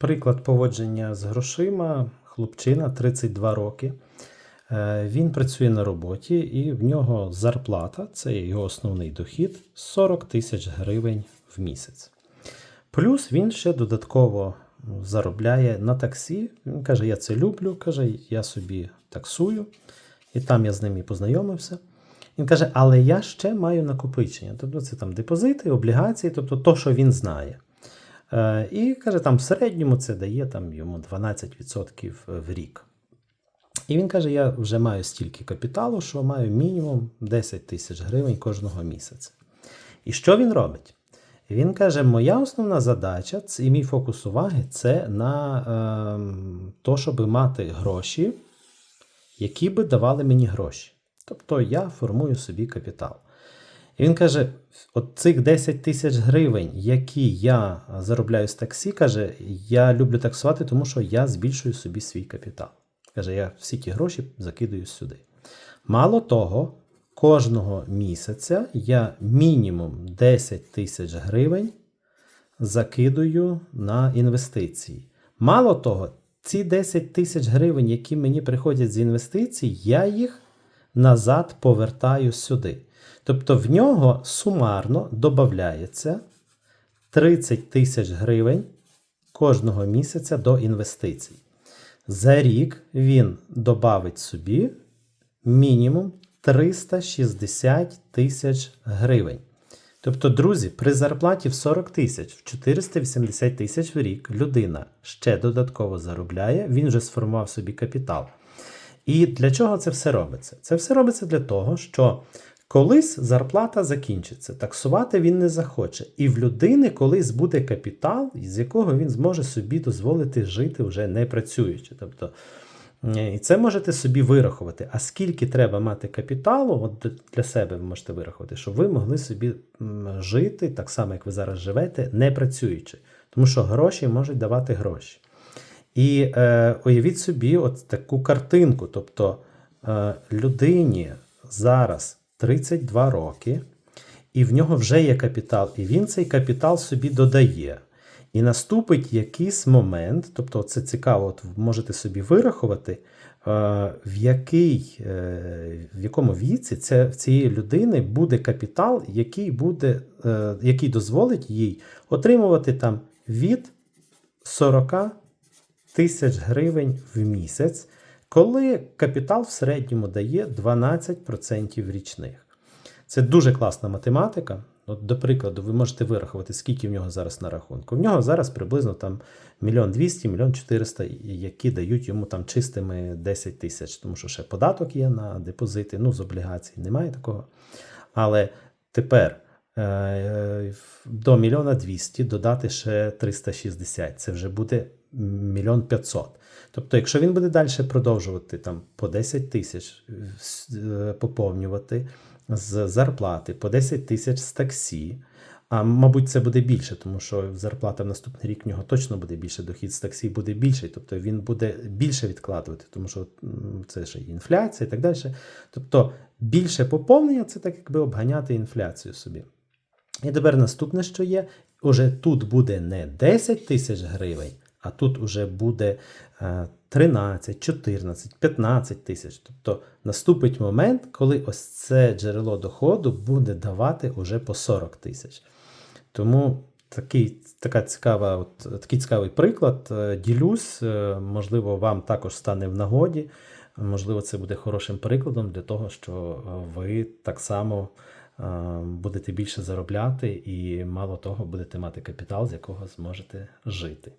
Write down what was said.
Приклад поводження з грошима. Хлопчина 32 роки. Е, Він працює на роботі, і в нього зарплата, це його основний дохід 40 тисяч гривень в місяць. Плюс він ще додатково заробляє на таксі. Він каже: Я це люблю, каже, я собі таксую, і там я з ним і познайомився. Він каже, але я ще маю накопичення. Тобто це там депозити, облігації, тобто то, що він знає. Е, І каже, там в середньому це дає там, йому 12% в рік. І він каже: я вже маю стільки капіталу, що маю мінімум 10 тисяч гривень кожного місяця. І що він робить? Він каже: моя основна задача і мій фокус уваги це на е, то, щоб мати гроші, які би давали мені гроші. Тобто я формую собі капітал. І він каже: от цих 10 тисяч гривень, які я заробляю з таксі, каже, я люблю таксувати, тому що я збільшую собі свій капітал. Каже, я всі ті гроші закидую сюди. Мало того, кожного місяця я мінімум 10 тисяч гривень закидую на інвестиції. Мало того, ці 10 тисяч гривень, які мені приходять з інвестицій, я їх назад повертаю сюди. Тобто в нього сумарно додається 30 тисяч гривень кожного місяця до інвестицій. За рік він додавить собі мінімум 360 тисяч гривень. Тобто, друзі, при зарплаті в 40 тисяч, в 480 тисяч в рік людина ще додатково заробляє, він вже сформував собі капітал. І для чого це все робиться? Це все робиться для того, що колись зарплата закінчиться, таксувати він не захоче. І в людини колись буде капітал, з якого він зможе собі дозволити жити вже не працюючи. Тобто, е, і це можете собі вирахувати. А скільки треба мати капіталу, от для себе ви можете вирахувати, щоб ви могли собі жити так само, як ви зараз живете, не працюючи. Тому що гроші можуть давати гроші. І е, уявіть собі от таку картинку. Тобто е, людині зараз 32 роки, і в нього вже є капітал, і він цей капітал собі додає. І наступить якийсь момент, тобто це цікаво, от можете собі вирахувати, е, в, який, е, в якому віці це, в цієї людини буде капітал, який, буде, е, який дозволить їй отримувати там від 40 тисяч гривень в місяць, коли капітал в середньому дає 12% річних. Це дуже класна математика. От, до прикладу, ви можете вирахувати, скільки в нього зараз на рахунку. В нього зараз приблизно там мільйон 200, мільйон 400, які дають йому там чистими 10 тисяч, тому що ще податок є на депозити, ну з облігацій немає такого. Але тепер е, до мільйона 200 додати ще 360, це вже буде мільйон 500. Тобто, якщо він буде далі продовжувати там по 10 тисяч е, поповнювати з зарплати, по 10 тисяч з таксі, а мабуть, це буде більше, тому що зарплата в наступний рік в нього точно буде більше, дохід з таксі буде більший, тобто він буде більше відкладувати, тому що це ще інфляція і так далі. Тобто більше поповнення це так якби обганяти інфляцію собі. І тепер наступне, що є, уже тут буде не 10 тисяч гривень, а тут уже буде е, 13, 14, 15 тисяч. Тобто наступить момент, коли ось це джерело доходу буде давати уже по 40 тисяч. Тому такий, така цікава, от, такий цікавий приклад. Е, Ділюсь, е, можливо, вам також стане в нагоді. Можливо, це буде хорошим прикладом для того, що е, ви так само будете більше заробляти і мало того, будете мати капітал, з якого зможете жити.